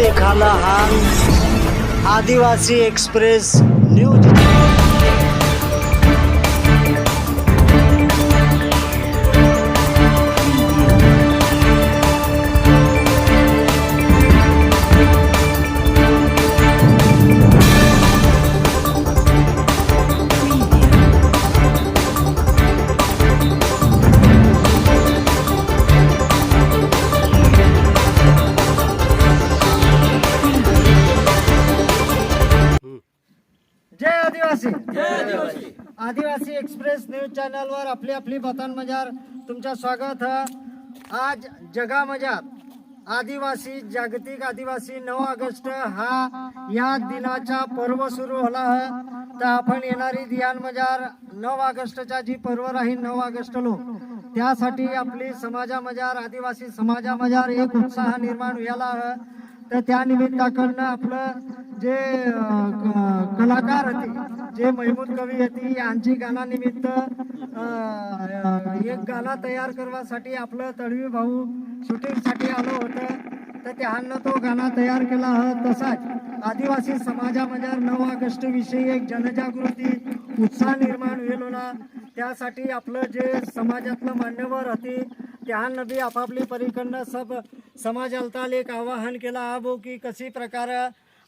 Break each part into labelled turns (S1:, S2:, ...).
S1: देखा हाल। आदिवासी एक्सप्रेस न्यूज। न्यूज चॅनलवर आपली आपली बतन मजार तुमचं स्वागत आज जगामजार आदिवासी जागतिक आदिवासी नऊ ऑगस्ट हा या दिनाचा पर्व सुरू होला है. तर आपण येणारी दियानमजार नऊ ऑगस्टचा जी पर्व राहील नऊ ऑगस्ट लोक त्यासाठी आपली समाजामजार आदिवासी समाजामजार एक उत्साह निर्माण व्हायला तर त्या निमित्ताकडनं आपलं जे क- कलाकार होते जे महमूद कवी होती यांची गाण्यानिमित्त एक गाणं तयार करण्यासाठी आपलं तळवी भाऊ शूटिंगसाठी आलो होतं. तर त्यांना तो गाणा तयार केला ह तसाच. आदिवासी समाजामध्ये नऊ ऑगस्ट विषयी एक जनजागृती उत्साह निर्माण होईल होणार त्यासाठी आपलं जे समाजातलं मान्यवर होती त्यांना बी आपापली परीकडनं सब समाजाला एक आवाहन केलं हा की कशी प्रकार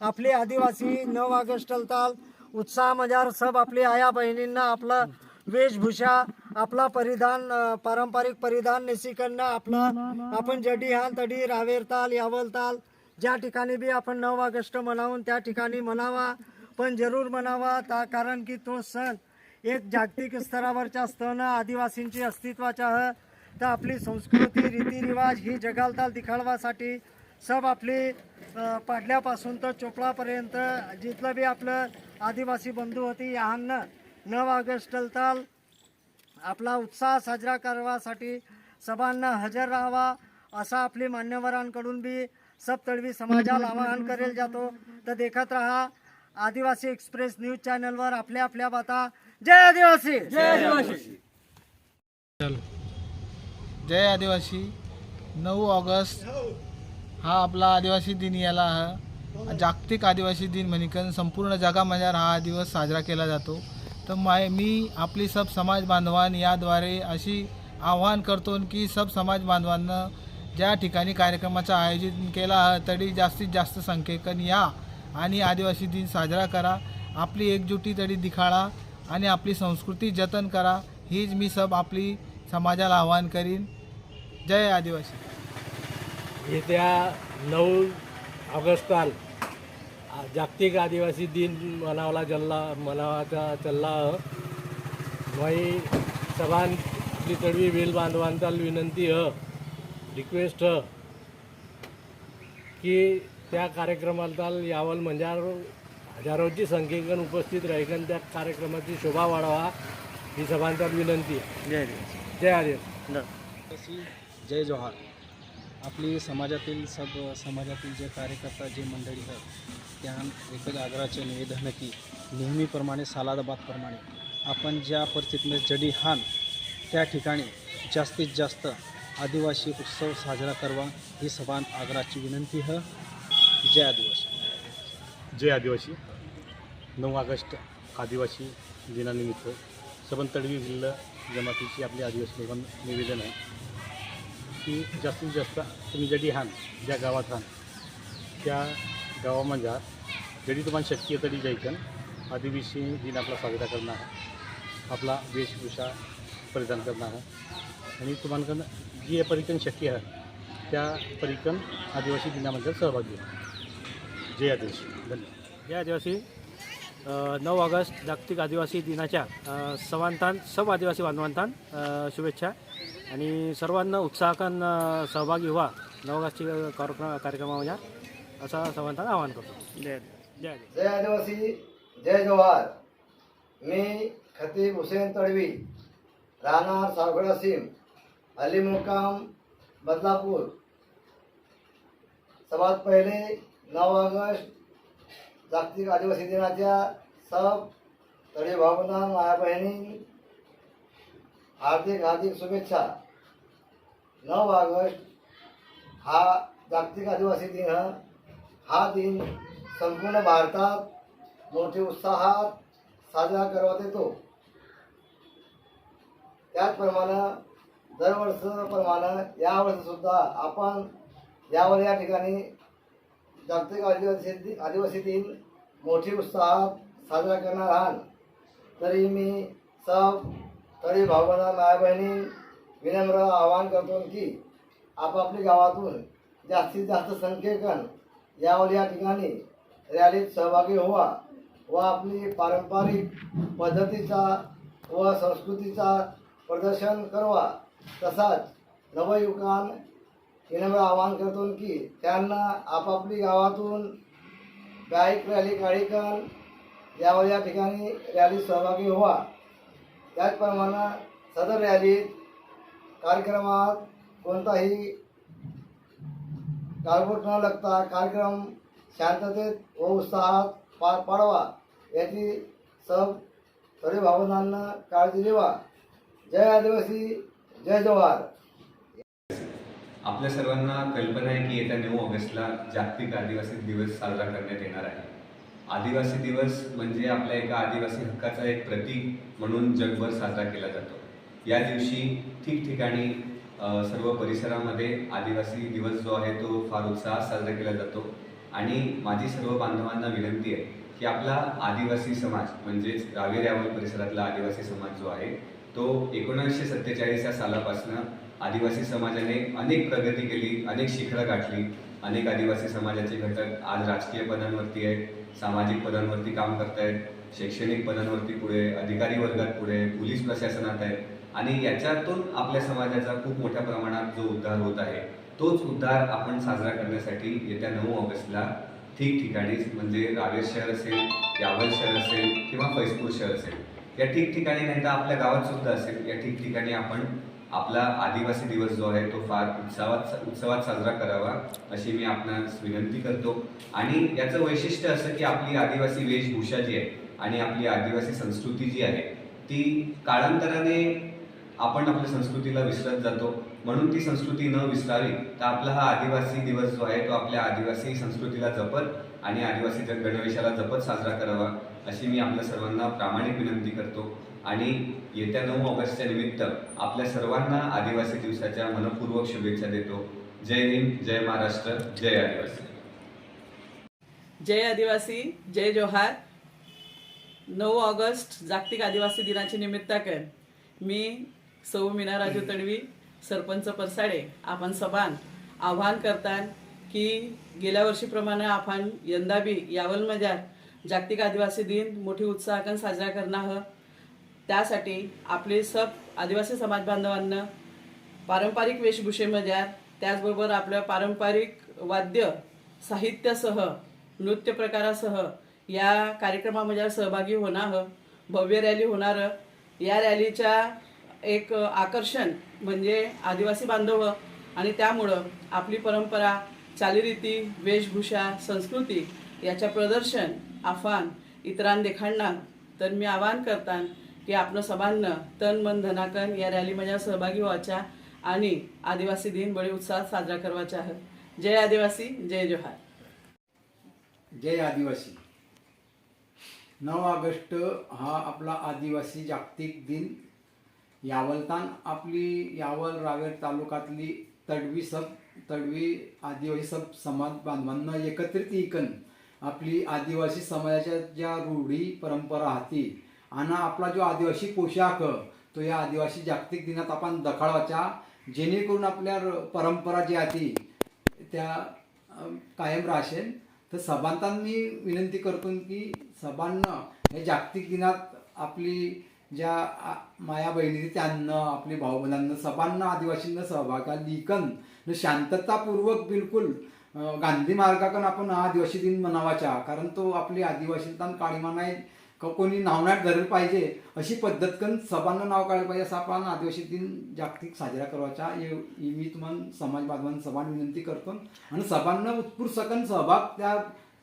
S1: आपले आदिवासी नऊ ऑगस्ट ताल उत्साहमजार सब आपली आया बहिणींना आपलं वेशभूषा आपला परिधान पारंपरिक परिधान नेसिकांना आपलं आपण जडी हाल तडी रावेरताल यावलताल ज्या ठिकाणी बी आपण नऊ ऑगस्ट मनावून त्या ठिकाणी मनावा पण जरूर मनावा ता कारण की तो सण एक जागतिक स्तरावरच्या सण आदिवासींची अस्तित्वाचा ह तर आपली संस्कृती रीतिरिवाज ही जगालताल दिखाडवासाठी सब आपली पाडल्यापासून तर चोपडापर्यंत जिथलं बी आपलं आदिवासी बंधू होती यांना नऊ ऑगस्ट ताल आपला उत्साह साजरा करण्यासाठी सभांना हजर राहावा असा आपली मान्यवरांकडून बी सब तळवी समाजाला आवाहन करेल जातो. तर देखत राहा आदिवासी एक्सप्रेस न्यूज चॅनलवर आपल्या आपल्या बाता. जय आदिवासी!
S2: जय आदिवासी. नऊ ऑगस्ट हा आपला आदिवासी दिन याला हा. जागतिक आदिवासी दिन म्हणिकन संपूर्ण जगामध्ये हा दिवस साजरा केला जातो. तर माय मी आपली सब समाज बांधवान याद्वारे अशी आवाहन करतो की सब समाज बांधवांना ज्या ठिकाणी कार्यक्रमाचं आयोजन केला तरी जास्तीत जास्त संख्येकन या आणि आदिवासी दिन साजरा करा. आपली एकजुटी तरी दिखाळा आणि आपली संस्कृती जतन करा. हीच मी सब आपली समाजाला आवाहन करीन. जय आदिवासी.
S3: येत्या नऊ ऑगस्टाल जागतिक आदिवासी दिन मनावला जल्ला मनावाचा चल्ला माई सभान आपली तडवी वेल बांधवांचाल विनंती ह रिक्वेस्ट ह की त्या कार्यक्रमाला यावल म्हणजे हजारोची संख्येकन उपस्थित राहीकन त्या कार्यक्रमाची शोभा वाढवा ही सभांचा विनंती.
S1: जय
S3: जय आदिवासी
S1: आदिवासी
S4: जय जोहार. आपली समाजातील सब समाजातील जे कार्यकर्ता जे मंडळी आहेत त्या एकच आग्रहाचे निवेदन की नेहमीप्रमाणे सालादाबादप्रमाणे आपण ज्या परिस्थितीमध्ये जडी हान त्या ठिकाणी जास्तीत जास्त आदिवासी उत्सव साजरा करवा ही सभान आग्रहाची विनंती है जय आदिवासी.
S5: जय आदिवासी. नऊ ऑगस्ट आदिवासी दिनानिमित्त सबन तडवी जिल्हा जमातीची आपली आदिवासी लोकांना निवेदन आहे. की जास्तीत जास्त तुम्ही जडी हान ज्या गावात राहान त्या गावामध्ये जडी तुम्हाला शक्य आहे तरी जायकन आदिवासी दिन आपला साजरा करणार. आपला वेशभूषा परिधान करणार. आणि तुम्हाला जी परिकन शक्य आहे त्या परिकन आदिवासी दिनामध्ये सहभागी आहे जय आदिवासी. धन्यवाद.
S6: जय आदिवासी. नऊ ऑगस्ट जागतिक आदिवासी दिनाच्या सवांतान सब आदिवासी बांधवांतान शुभेच्छा. आणि सर्वांना उत्साहाकान सहभागी व्हा. नऊ ऑगस्टच्या कार्यक्रम कार्यक्रमामध्ये असा सर्वांना आवाहन करतो.
S1: जय
S6: जय आदिवासी
S7: जय आदिवासी जय जवाहर. मी खतीब हुसेन तळवी राहणार सावगडा सीम अली मुक्काम बदलापूर. सर्वात पहिले नऊ ऑगस्ट जागतिक आदिवासी दिनाच्या सब तळी भावना माया बहिणी हार्दिक हार्दिक शुभेच्छा. नऊ ऑगस्ट हा जागतिक आदिवासी दिन हा. दिन संपूर्ण भारतात मोठ्या उत्साहात साजरा करण्यात येतो. त्याचप्रमाणे दरवर्षप्रमाणे यावर्षी सुद्धा आपण यावर या ठिकाणी जागतिक आदिवासी दि- आदिवासी दिन मोठी उत्साहात साजरा करणार आहात. तरी मी सब तरी भावना माय बहिणी विनम्र आवाहन करतो की आपापल्या गावातून जास्तीत जास्त संख्येकन यावर या ठिकाणी रॅलीत सहभागी व्हा व आपली पारंपरिक पद्धतीचा व संस्कृतीचा प्रदर्शन करवा. तसाच नवयुवकान विनम्र आवाहन करतो की त्यांना आपापली गावातून बाईक रॅली काढीकन यावर या ठिकाणी रॅलीत सहभागी व्हा. त्याचप्रमाणे सदर रॅलीत कार्यक्रमात कोणताही गालबोट न लागता कार्यक्रम शांततेत व उत्साहात पार पाडवा. याची सब सर्व भावनांना काळजी घेवा जय आदिवासी जय जवाहर
S8: आपल्या सर्वांना कल्पना आहे की येत्या नऊ ऑगस्टला जागतिक आदिवासी दिवस साजरा करण्यात येणार आहे. आदिवासी दिवस म्हणजे आपल्या एका आदिवासी हक्काचा एक प्रतीक म्हणून जगभर साजरा केला जातो. या दिवशी ठिकठिकाणी सर्व परिसरामध्ये आदिवासी दिवस जो आहे तो फार उत्साहात साजरा केला जातो. आणि माझी सर्व बांधवांना विनंती आहे की आपला आदिवासी समाज म्हणजेच रावेर यावल परिसरातला आदिवासी समाज जो आहे तो एकोणीसशे सत्तेचाळीस या सालापासून आदिवासी समाजाने अनेक प्रगती केली अनेक शिखरं गाठली. अनेक आदिवासी समाजाचे घटक आज राजकीय पदांवरती आहेत सामाजिक पदांवरती काम करतायत शैक्षणिक पदांवरती पुढे अधिकारी वर्गात पुढे पोलीस प्रशासनात आहेत. आणि याच्यातून आपल्या समाजाचा खूप मोठ्या प्रमाणात जो उद्धार होत आहे तोच उद्धार आपण साजरा करण्यासाठी येत्या नऊ ऑगस्टला ठिकठिकाणी म्हणजे रावेर शहर असेल यावल शहर असेल किंवा फैजपूर शहर असेल. या ठिकठिकाणी नाही तर आपल्या गावात सुद्धा असेल. या ठिकठिकाणी आपण आपला आदिवासी दिवस जो आहे तो फार उत्सवात उत्सवात साजरा करावा अशी मी आपणास विनंती करतो. आणि याचं वैशिष्ट्य असं की आपली आदिवासी वेशभूषा जी आहे आणि आपली आदिवासी संस्कृती जी आहे ती काळांतराने आपण आपल्या संस्कृतीला विसरत जातो. म्हणून ती संस्कृती न विसरावी तर आपला हा आदिवासी दिवस जो आहे तो आपल्या आदिवासी संस्कृतीला जपत आणि आदिवासी गणवेशाला जपत साजरा करावा अशी मी आपल्या सर्वांना प्रामाणिक विनंती करतो. आणि येत्या नऊ ऑगस्टच्या निमित्त आपल्या सर्वांना आदिवासी दिवसाच्या मनपूर्वक शुभेच्छा देतो. जय हिंद जय महाराष्ट्र जय आदिवासी.
S9: जय आदिवासी जय जोहार. नऊ ऑगस्ट जागतिक आदिवासी दिनाचे निमित्ताकर मी सौ मीना राजू तडवी सरपंच परसाडे आपण सभान आव्हान करतात की गेल्या वर्षीप्रमाणे आपण यंदा बी यावल जागतिक आदिवासी दिन मोठी उत्साहाकन साजरा करणार त्यासाठी आपले सब आदिवासी समाज बांधवांना पारंपरिक वेशभूषेमध्ये त्याचबरोबर आपल्या पारंपरिक वाद्य साहित्यासह नृत्य प्रकारासह या कार्यक्रमामध्ये सहभागी होणार भव्य रॅली होणार या रॅलीच्या एक आकर्षण म्हणजे आदिवासी बांधव आणि त्यामुळं आपली परंपरा चालीरीती वेशभूषा संस्कृती याच्या प्रदर्शन आव्हान इतरां देखाडणार तर मी आवाहन करतान की आपण सभांना तन मन धनाकन या रॅलीमध्ये सहभागी व्हायच्या आणि आदिवासी दिन बडे उत्साहात साजरा करवायचा आहे जय आदिवासी जय जोहार.
S10: जय आदिवासी. नऊ ऑगस्ट हा आपला आदिवासी जागतिक दिन यावलतान आपली यावल रावेर तालुक्यातली तडवी सब तडवी आदिवासी सब समाज बांधवांना एकत्रित इकन आपली आदिवासी समाजाच्या ज्या रूढी परंपरा हाती आणि आपला जो आदिवासी पोशाख तो या आदिवासी जागतिक दिनात आपण दखाडवाचा जेणेकरून आपल्या र- परंपरा जी आती त्या कायम राहशेल. तर सभांतांनी विनंती करतो की सभांना या जागतिक दिनात आपली ज्या माया बहिणी त्यांना आपली भाऊबंधांना सभांना आदिवासींना सहभागात लिकन म्हणजे शांततापूर्वक बिलकुल गांधी मार्गाकन आपण आदिवासी दिन मनावाचा. कारण तो आपली आदिवासीतान काळीमा नाही कोणी नावनाट धरलं पाहिजे अशी पद्धत कन सभांना नाव काढलं पाहिजे असं आपण आदिवासी दिन जागतिक साजरा करवाचा. हे मी तुम्हाला समाज बांधवांना सभान विनंती करतो. आणि सभांना उत्स्फूर्त सहभाग त्या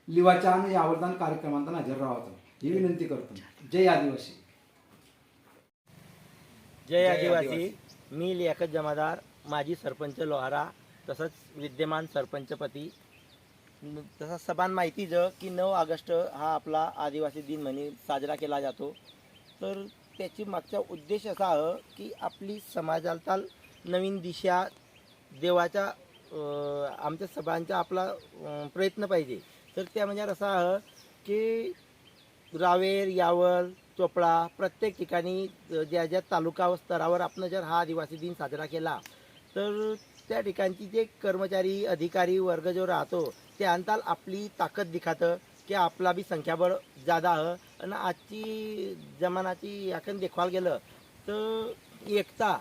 S10: लिवाच्या आणि यावरदान कार्यक्रमांना हजर राहावं. ही विनंती करतो. जय आदिवासी.
S11: जय आदिवासी. मी लियाकत जमादार माजी सरपंच लोहारा तसंच विद्यमान सरपंचपती न- तसा सबान माहितीच आहे की नऊ ऑगस्ट हा आपला आदिवासी दिन म्हणून साजरा केला जातो. तर त्याची मागचा उद्देश असा आहे की आपली समाजाला नवीन दिशा देवाच्या आमच्या सभांचा आपला प्रयत्न पाहिजे. तर त्या म्हणजे असा आहे की रावेर यावल चोपडा प्रत्येक ठिकाणी ज्या ज्या तालुका स्तरावर आपण जर हा आदिवासी दिन साजरा केला तर त्या ठिकाणची जे कर्मचारी अधिकारी वर्ग जो राहतो ते अंताल आपली ताकद दिखातं की आपला बी संख्याबळ जादा ह. आणि आजची जमानाची याकन देखभाल गेलं तर एकता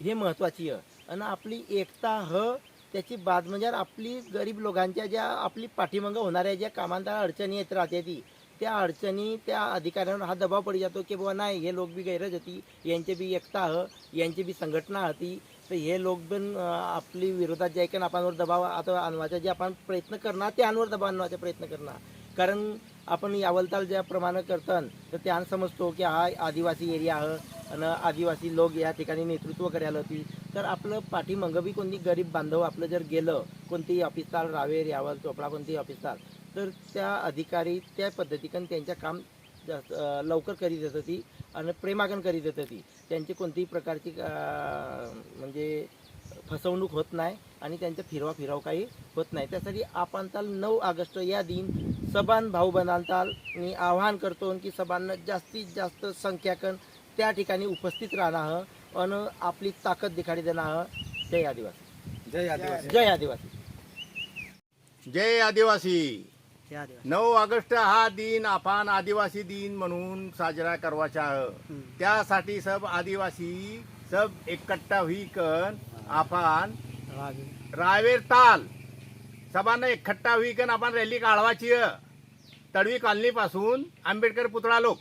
S11: हे महत्त्वाची ह. आणि आपली एकता ह त्याची बाद म्हणजे आपली गरीब लोकांच्या ज्या आपली पाठीमागं होणाऱ्या ज्या कामांना अडचणी येत राहते ती त्या अडचणी त्या अधिकाऱ्यांवर हा दबाव पडी जातो की बाबा नाही हे लोक बी गैरज होती यांची बी एकता ह यांची बी संघटना होती. तर हे लोक पण आपली विरोधात जे आहे की आपणवर दबाव आता आणवायचा जे आपण प्रयत्न करणार ते आणवर दबाव आणवायचा प्रयत्न करणार. कारण आपण यावलताल ज्याप्रमाणे करतात तर त्यान समजतो की हा आदिवासी एरिया आहे आणि आदिवासी लोक या ठिकाणी नेतृत्व करायला होती. तर आपलं पाठीमागं बी कोणती गरीब बांधव आपलं जर गेलं कोणतीही ऑफिसताल रावेर यावल चोपडा कोणतीही ऑफिसताल तर त्या अधिकारी त्या पद्धतीकन त्यांच्या काम जास्त लवकर करीत येत होती आणि प्रेमागन करीत येत होती त्यांची कोणतीही प्रकारची म्हणजे फसवणूक होत नाही आणि त्यांचा फिरवा फिराव काही होत नाही. त्यासाठी आपण ताल नऊ ऑगस्ट या दिन सबान भाऊ बनालताल मी आवाहन करतो की सबांना जास्तीत जास्त संख्याकन त्या ठिकाणी उपस्थित राहणं आणि आपली ताकद दिखाडी देणं हं जय आदिवासी.
S4: जय आदिवासी.
S11: जय आदिवासी.
S12: जय आदिवासी. नऊ ऑगस्ट हा दिन आपण आदिवासी दिन म्हणून साजरा करवाचा आहे त्यासाठी सब आदिवासी सब एकट्ठा हुई कन आपण रावेर ताल. सबांना एकट्ठा हुई कन आपण रॅली काढवायची. आहे. तडवी कॉलनी पासून आंबेडकर पुतळा लोक.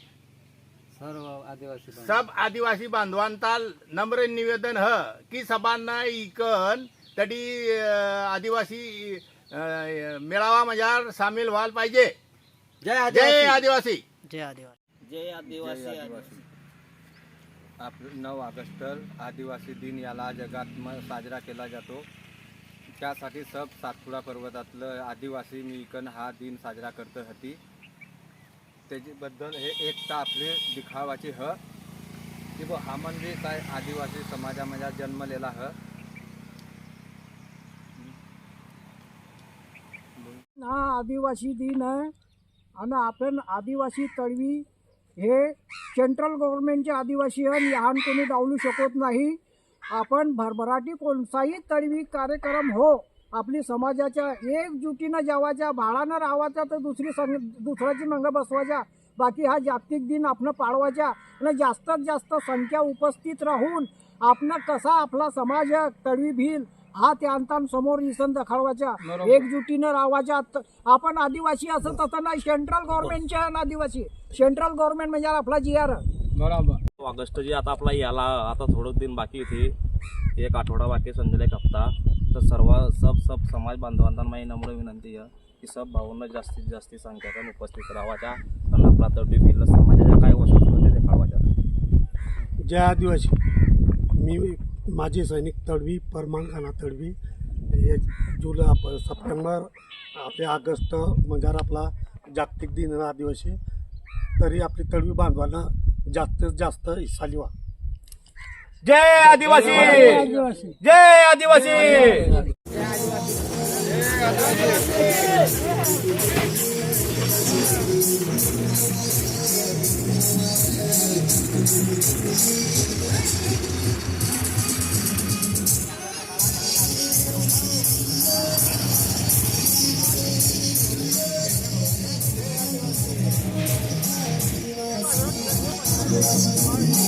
S3: सर्व आदिवासी
S12: सब आदिवासी बांधवांताल नम्र निवेदन ह की सबांना इकन तडी आदिवासी मेळावा मजार सामील व्हायला पाहिजे.
S11: जय
S12: जय आदिवासी.
S11: जय आदिवासी.
S4: आप नऊ ऑगस्ट आदिवासी दिन याला जगात म साजरा केला जातो. त्यासाठी सब सातपुडा पर्वतातलं आदिवासी मिल्कन हा दिन साजरा करत होती. त्याच्याबद्दल हे एकता आपली दिखावाची ह. की बो हा म्हणजे काय आदिवासी समाजामध्ये जन्मलेला ह
S13: हा आदिवासी दिन आहे आणि आपण आदिवासी तळवी हे सेंट्रल गव्हर्नमेंटचे आदिवासी आहे लहान कोणी डावलू शकत नाही. आपण भरभराटी कोणताही तळवी कार्यक्रम हो आपली समाजाच्या एकजुटीनं जेवायच्या भाळानं राहायचा तर दुसरी संग दुसऱ्याची मंग बसवायच्या बाकी हा जागतिक दिन आपण पाळवायच्या आणि जास्तीत जास्त संख्या उपस्थित राहून आपण कसा आपला समाज तळवी भिल हा त्या समोर दिसन दाखवायचा एकजुटीनं राहायच्या त- आपण आदिवासी असं तसं नाही सेंट्रल गव्हर्नमेंटचे आहे ना आदिवासी. सेंट्रल गव्हर्नमेंट म्हणजे आपला जी आर
S3: बरोबर.
S6: ऑगस्ट जे आता आपला याला आता थोडं दिन बाकी होते एक आठवडा बाकी समजेल एक हप्ता. तर सर्व सब सब समाज बांधवांना माझी नम्र विनंती आहे की सब भावांना जास्तीत जास्त संख्याकान उपस्थित आपला तटी भिल्ल समाजाच्या काय वस्तू ते देखावायच्या
S3: जय आदिवासी. मी माजी सैनिक तडवी परमानखाना तडवी. हे जुलै आप सप्टेंबर आपले ऑगस्ट म्हणजे आपला जागतिक दिन आदिवासी तरी आपली तडवी बांधवांना जास्तीत जास्त हिस्सा लिवा.
S12: जय आदिवासी! जय आदिवासी!
S13: Thank Jesus.